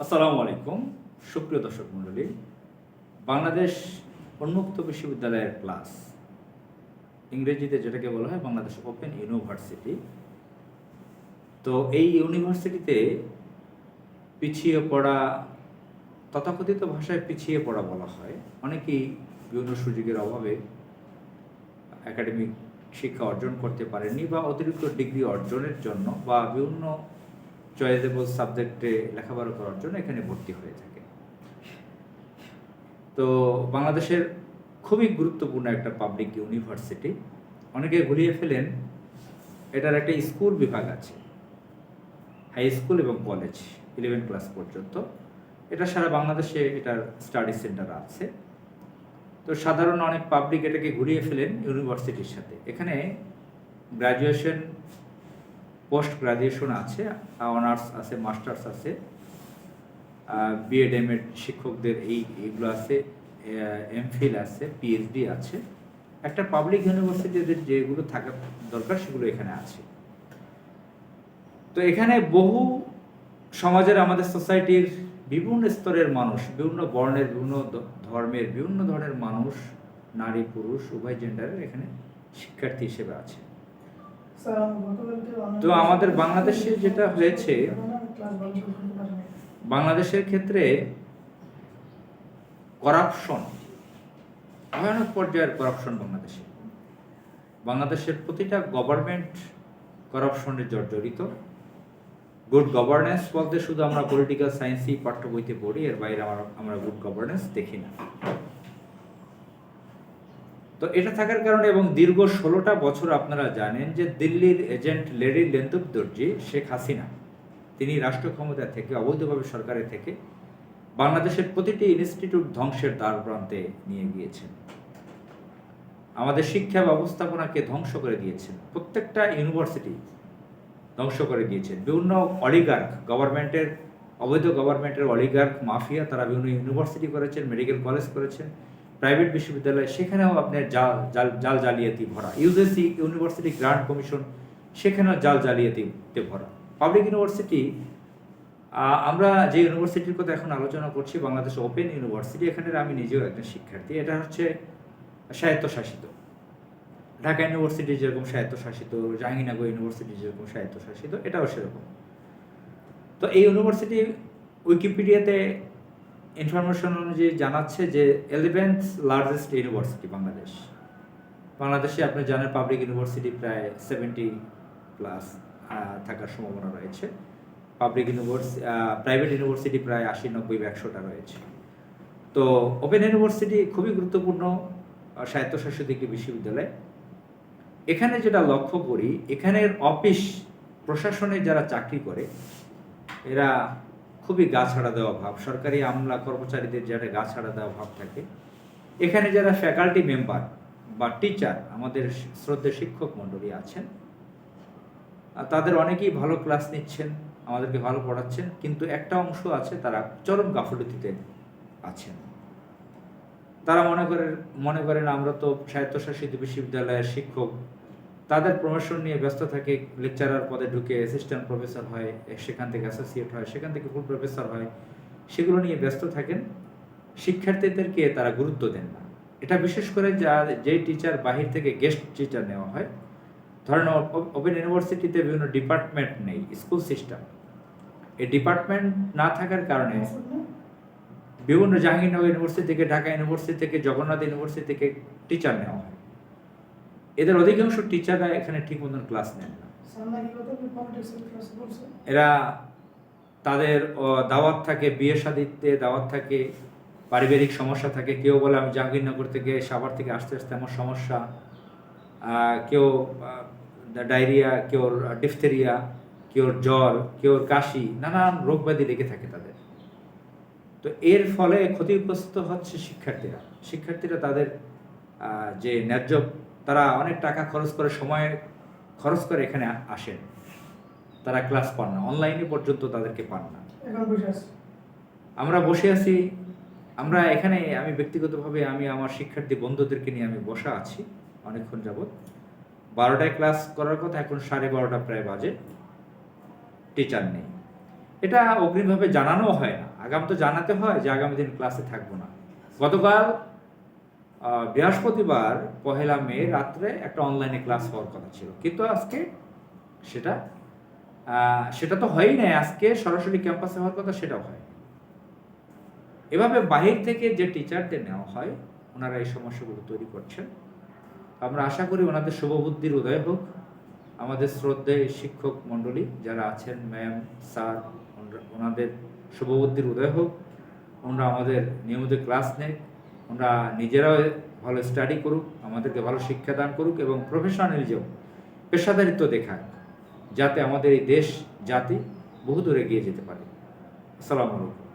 আসসালামু আলাইকুম। সুপ্রিয় দর্শক মণ্ডলী, বাংলাদেশ উন্মুক্ত বিশ্ববিদ্যালয়ের ক্লাস, ইংরেজিতে যেটাকে বলা হয় বাংলাদেশ ওপেন ইউনিভার্সিটি। তো এই ইউনিভার্সিটিতে পিছিয়ে পড়া, তথাকথিত ভাষায় পিছিয়ে পড়া বলা হয়। অনেকেই বিভিন্ন সুযোগের অভাবে একাডেমিক শিক্ষা অর্জন করতে পারেননি বা অতিরিক্ত ডিগ্রি অর্জনের জন্য বা বিভিন্ন চয়েসেবল সাবজেক্টে লেখাপড়া করার জন্য এখানে ভর্তি হয়ে থাকে। তো বাংলাদেশের খুবই গুরুত্বপূর্ণ একটা পাবলিক ইউনিভার্সিটি অনেকে ঘুরিয়ে ফেলেন, এটার একটা স্কুল বিভাগ আছে। হাই স্কুল এবং কলেজ ইলেভেন ক্লাস পর্যন্ত। এটা সারা বাংলাদেশে এটার স্টাডি সেন্টার আছে। তো সাধারণ অনেক পাবলিক এটাকে ঘুরিয়ে ফেলেন ইউনিভার্সিটির সাথে। এখানে গ্রাজুয়েশন পোস্ট গ্রাজুয়েশন আছে, অনার্স আছে, মাস্টার্স আছে বিএড এম এড শিক্ষকদের এই, এগুলো আছে এমফিল আছে পিএইচডি আছে। একটা পাবলিক ইউনিভার্সিটিদের যেগুলো থাকা দরকার সেগুলো এখানে আছে। তো এখানে বহু সমাজের, আমাদের সোসাইটির বিভিন্ন স্তরের মানুষ, বিভিন্ন বর্ণের, বিভিন্ন ধর্মের, বিভিন্ন ধরনের মানুষ, নারী, পুরুষ, উভয় জেন্ডারের এখানে শিক্ষার্থী হিসেবে আছে। তো আমাদের বাংলাদেশে যেটা হয়েছে বাংলাদেশের ক্ষেত্রে করাপশন ভয়ানক পর্যায়ের করাপশন বাংলাদেশে। বাংলাদেশের প্রতিটা গভর্নমেন্ট করাপশনে জর্জরিত। গুড গভর্নেন্স বলতে শুধু আমরা পলিটিক্যাল সায়েন্সই পাঠ্য বইতে পড়ি এর বাইরে আমরা আমরা গুড গভর্নেন্স দেখি না। তো এটা থাকার কারণে এবং দীর্ঘ ষোলোটা বছর আপনারা জানেন যে দিল্লির এজেন্ট লেডি লেন্দুক দর্জি শেখ হাসিনা, তিনি রাষ্ট্র ক্ষমতা থেকে, অবৈধভাবে সরকারের থেকে বাংলাদেশের প্রতিটি ইনস্টিটিউট ধ্বংসের দ্বার প্রান্তে নিয়ে গিয়েছেন। আমাদের শিক্ষা ব্যবস্থাপনাকে ধ্বংস করে দিয়েছেন। প্রত্যেকটা ইউনিভার্সিটি ধ্বংস করে দিয়েছেন। বিভিন্ন অলিগার্ক গভর্নমেন্টের, অবৈধ গভর্নমেন্টের অলিগার্ক মাফিয়া তারা বিভিন্ন ইউনিভার্সিটি করেছেন, মেডিকেল কলেজ করেছেন। প্রাইভেট বিশ্ববিদ্যালয় সেখানেও আপনার জাল জাল জাল জালিয়াতি ভরা। ইউজিসি ইউনিভার্সিটি গ্রান্ট কমিশন সেখানেও জাল জালিয়াতিতে ভরা। পাবলিক ইউনিভার্সিটি আমরা যে ইউনিভার্সিটির কথা এখন আলোচনা করছি, বাংলাদেশ ওপেন ইউনিভার্সিটি, এখানের আমি নিজেও একজন শিক্ষার্থী। এটা হচ্ছে স্বায়ত্তশাসিত। ঢাকা ইউনিভার্সিটি যেরকম স্বায়ত্তশাসিত, জাহাঙ্গীরনগর ইউনিভার্সিটি যেরকম স্বায়ত্তশাসিত, এটাও সেরকম। তো এই ইউনিভার্সিটি উইকিপিডিয়াতে ইনফরমেশন অনুযায়ী জানাচ্ছে যে এলিভেন্থ লার্জেস্ট ইউনিভার্সিটি বাংলাদেশ। বাংলাদেশে আপনি জানেন পাবলিক ইউনিভার্সিটি প্রায় সেভেন্টি প্লাস থাকার সম্ভাবনা রয়েছে। পাবলিক ইউনিভার্সিটি প্রাইভেট ইউনিভার্সিটি প্রায় আশি, নব্বই একশোটা রয়েছে। তো ওপেন ইউনিভার্সিটি খুবই গুরুত্বপূর্ণ স্বায়ত্তশাসিত একটি বিশ্ববিদ্যালয়। এখানে যেটা লক্ষ্য করি, এখানের অফিস প্রশাসনে যারা চাকরি করে, এরা খুবই গা ছাড়া দেওয়া ভাব। সরকারি আমলা কর্মচারীদের যারা গা ছাড়া দেওয়া ভাব থাকে। এখানে যারা ফ্যাকাল্টি মেম্বার বা টিচার আমাদের শ্রদ্ধে শিক্ষক মণ্ডলী আছেন তাদের অনেকেই ভালো ক্লাস নিচ্ছেন, আমাদেরকে ভালো পড়াচ্ছেন, কিন্তু একটা অংশ আছে তারা চরম গাফলতিতে আছেন। তারা মনে করেন মনে করেন আমরা তো স্বায়ত্তশাসিত বিশ্ববিদ্যালয়ের শিক্ষক তাদের প্রমোশন নিয়ে ব্যস্ত থাকে লেকচারার পদে ঢুকে অ্যাসিস্ট্যান্ট প্রফেসর হয়, সেখান থেকে অ্যাসোসিয়েট হয়, সেখান থেকে ফুল প্রফেসর হয়, সেগুলো নিয়ে ব্যস্ত থাকেন। শিক্ষার্থীদেরকে তারা গুরুত্ব দেন না। এটা বিশেষ করে যা, যেই টিচার বাহির থেকে গেস্ট টিচার নেওয়া হয়। ধরেন ওপেন ইউনিভার্সিটিতে বিভিন্ন ডিপার্টমেন্ট নেই স্কুল সিস্টেম এই ডিপার্টমেন্ট না থাকার কারণে বিভিন্ন জাহাঙ্গীরনগর ইউনিভার্সিটি থেকে, ঢাকা ইউনিভার্সিটি থেকে, জগন্নাথ ইউনিভার্সিটি থেকে টিচার নেওয়া হয়। এদের অধিকাংশ টিচাররা এখানে ঠিক মতন ক্লাস নেন না। এরা তাদের দাওয়াত থাকে, বিয়ে শাদিতে দাওয়াত থাকে, পারিবারিক সমস্যা থাকে, কেউ বলে আমি জাহাঙ্গীরনগর থেকে সাভার থেকে আসতে আসতে আমার সমস্যা কেউ ডায়রিয়া, কেউ ডিফথেরিয়া, কেউ জ্বর, কেউ কাশি, নানান রোগ ব্যাধি লেগে থাকে তাদের। তো এর ফলে ক্ষতিগ্রস্ত হচ্ছে শিক্ষার্থীরা। শিক্ষার্থীরা তাদের যে ন্যায্য তারা অনেক টাকা খরচ করে সময় খরচ করে এখানে আসেন। তারা ক্লাস পান না অনলাইনে পর্যন্ত তাদেরকে পান না। আমরা বসে আছি আমরা এখানে আমি ব্যক্তিগতভাবে আমি আমার শিক্ষার্থী বন্ধুদেরকে নিয়ে আমি বসা আছি অনেকক্ষণ যাবৎ। বারোটায় ক্লাস করার কথা এখন সাড়ে বারোটা প্রায় বাজে। টিচার নেই। এটা অগ্রিমভাবে জানানো হয় না। আগাম তো জানাতে হয় যে আগামী দিন ক্লাসে থাকব না। গতকাল বৃহস্পতিবার পহেলা মে রাত্রে একটা অনলাইনে ক্লাস হওয়ার কথা ছিল। কিন্তু আজকে সেটা সেটা তো হয়ই নাই। আজকে সরাসরি ক্যাম্পাসে হওয়ার কথা সেটাও হয় এভাবে বাহির থেকে যে টিচারদের নেওয়া হয়, ওনারা এই সমস্যাগুলো তৈরি করছেন। আমরা আশা করি ওনাদের শুভবুদ্ধির উদয় হোক। আমাদের শ্রদ্ধেয় শিক্ষক মণ্ডলী যারা আছেন ম্যাম স্যার ওনাদের শুভবুদ্ধির উদয় হোক। ওনারা আমাদের নিয়মিত ক্লাস নেক। ওনারা নিজেরাও ভালো স্টাডি করুক, আমাদেরকে ভালো শিক্ষা দান করুক এবং প্রফেশনালিজম পেশাদারিত্ব দেখাক, যাতে আমাদের এই দেশ, জাতি বহু দূরে এগিয়ে যেতে পারে। আসসালামু আলাইকুম।